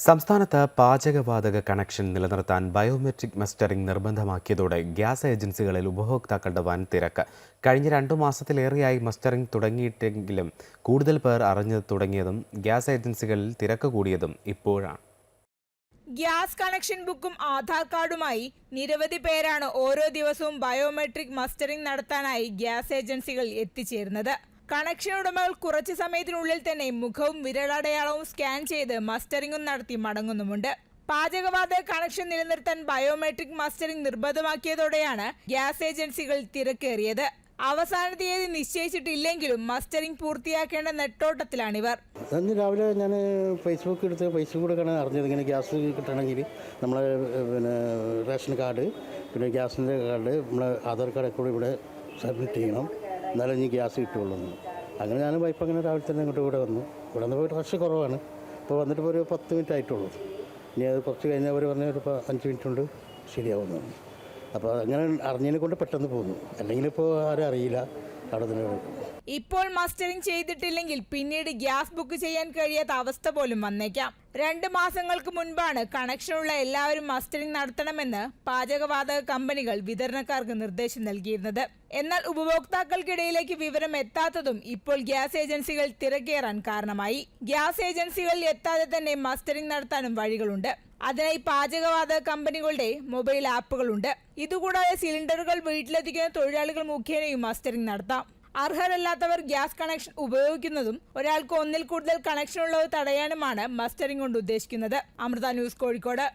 സംസ്ഥാനത്ത് പാചകവാതക കണക്ഷൻ നിലനിർത്താൻ ബയോമെട്രിക് മസ്റ്ററിംഗ് നിർബന്ധമാക്കിയതോടെ ഗ്യാസ് ഏജൻസികളിൽ ഉപഭോക്താക്കളുടെ വൻ തിരക്ക് കഴിഞ്ഞ രണ്ടു മാസത്തിലേറെയായി മസ്റ്ററിംഗ് തുടങ്ങിയിട്ടെങ്കിലും കൂടുതൽ പേർ അറിഞ്ഞു തുടങ്ങിയതും ഗ്യാസ് ഏജൻസികളിൽ തിരക്ക് കൂടിയതും ഇപ്പോഴാണ്. ഗ്യാസ് കണക്ഷൻ ബുക്കും ആധാർ കാർഡുമായി നിരവധി പേരാണ് ഓരോ ദിവസവും ബയോമെട്രിക് മസ്റ്ററിംഗ് നടത്താനായി ഗ്യാസ് ഏജൻസികൾ എത്തിച്ചേരുന്നത്. കണക്ഷൻ ഉടമകൾ കുറച്ചു സമയത്തിനുള്ളിൽ തന്നെ മുഖവും വിരലടയാളവും സ്കാൻ ചെയ്ത് മസ്റ്ററിംഗും നടത്തി മടങ്ങുന്നുമുണ്ട്. പാചകവാതക കണക്ഷൻ നിലനിർത്താൻ ബയോമെട്രിക് മസ്റ്ററിംഗ് നിർബന്ധമാക്കിയതോടെയാണ് ഗ്യാസ് ഏജൻസികൾ തിരക്കേറിയത്. അവസാന തീയതി നിശ്ചയിച്ചിട്ടില്ലെങ്കിലും മസ്റ്ററിംഗ് പൂർത്തിയാക്കേണ്ട നെട്ടോട്ടത്തിലാണിവർ. അന്ന് രാവിലെ ഞാൻ ഫേസ്ബുക്ക് എടുത്ത് ഫേസ്ബുക്കിലൂടെയാണ് അറിഞ്ഞത് ഇങ്ങനെ ഗ്യാസ് കിട്ടണമെങ്കിൽ നമ്മളെ പിന്നെ റേഷൻ കാർഡ് പിന്നെ ഗ്യാസിന്റെ കാർഡ് നമ്മളെ ആധാർ കാർഡ് കൂടി ഇവിടെ സബ്മിറ്റ് ചെയ്യണം. എന്നാലേ ഇനി ഗ്യാസ് എന്ന്. അങ്ങനെ ഞാൻ വൈഫ് അങ്ങനെ രാവിലെ തന്നെ ഇങ്ങോട്ട് ഇവിടെ വന്നു. ഇവിടെ നിന്ന് പോയിട്ട് റഷ് കുറവാണ്. ഇപ്പോൾ വന്നിട്ട് ഒരു പത്ത് മിനിറ്റ് ആയിട്ടുള്ളൂ. ഇനി അത് കുറച്ച് കഴിഞ്ഞാൽ അവർ പറഞ്ഞ ഒരു അഞ്ച് മിനിറ്റ് കൊണ്ട് ശരിയാവുന്നു അപ്പോൾ അങ്ങനെ അറിഞ്ഞതിനെ കൊണ്ട് പെട്ടെന്ന് പോകുന്നു അല്ലെങ്കിൽ ഇപ്പോൾ ആരും അറിയില്ല ഇപ്പോൾ മസ്റ്ററിംഗ് ചെയ്തിട്ടില്ലെങ്കിൽ പിന്നീട് ഗ്യാസ് ബുക്ക് ചെയ്യാൻ കഴിയാത്ത അവസ്ഥ പോലും വന്നേക്കാം. രണ്ട് മാസങ്ങൾക്ക് മുൻപാണ് കണക്ഷനുള്ള എല്ലാവരും മസ്റ്ററിംഗ് നടത്തണമെന്ന് പാചകവാതക കമ്പനികൾ വിതരണക്കാർക്ക് നിർദ്ദേശം നൽകിയിരുന്നത്. എന്നാൽ ഉപഭോക്താക്കൾക്കിടയിലേക്ക് വിവരം എത്താത്തതും ഇപ്പോൾ ഗ്യാസ് ഏജൻസികൾ തിരക്കേറാൻ കാരണമായി. ഗ്യാസ് ഏജൻസികളിൽ എത്താതെ തന്നെ മസ്റ്ററിംഗ് നടത്താനും വഴികളുണ്ട്. അതിനായി പാചകവാതക കമ്പനികളുടെ മൊബൈൽ ആപ്പുകളുണ്ട്. ഇതുകൂടാതെ സിലിണ്ടറുകൾ വീട്ടിലെത്തിക്കുന്ന തൊഴിലാളികൾ മുഖേനയും മസ്റ്ററിംഗ് നടത്താം. അർഹരല്ലാത്തവർ ഗ്യാസ് കണക്ഷൻ ഉപയോഗിക്കുന്നതും ഒരാൾക്ക് ഒന്നിൽ കൂടുതൽ കണക്ഷൻ ഉള്ളത് തടയാനുമാണ് മസ്റ്ററിംഗ് കൊണ്ട് ഉദ്ദേശിക്കുന്നത്. അമൃത ന്യൂസ് കോഴിക്കോട്.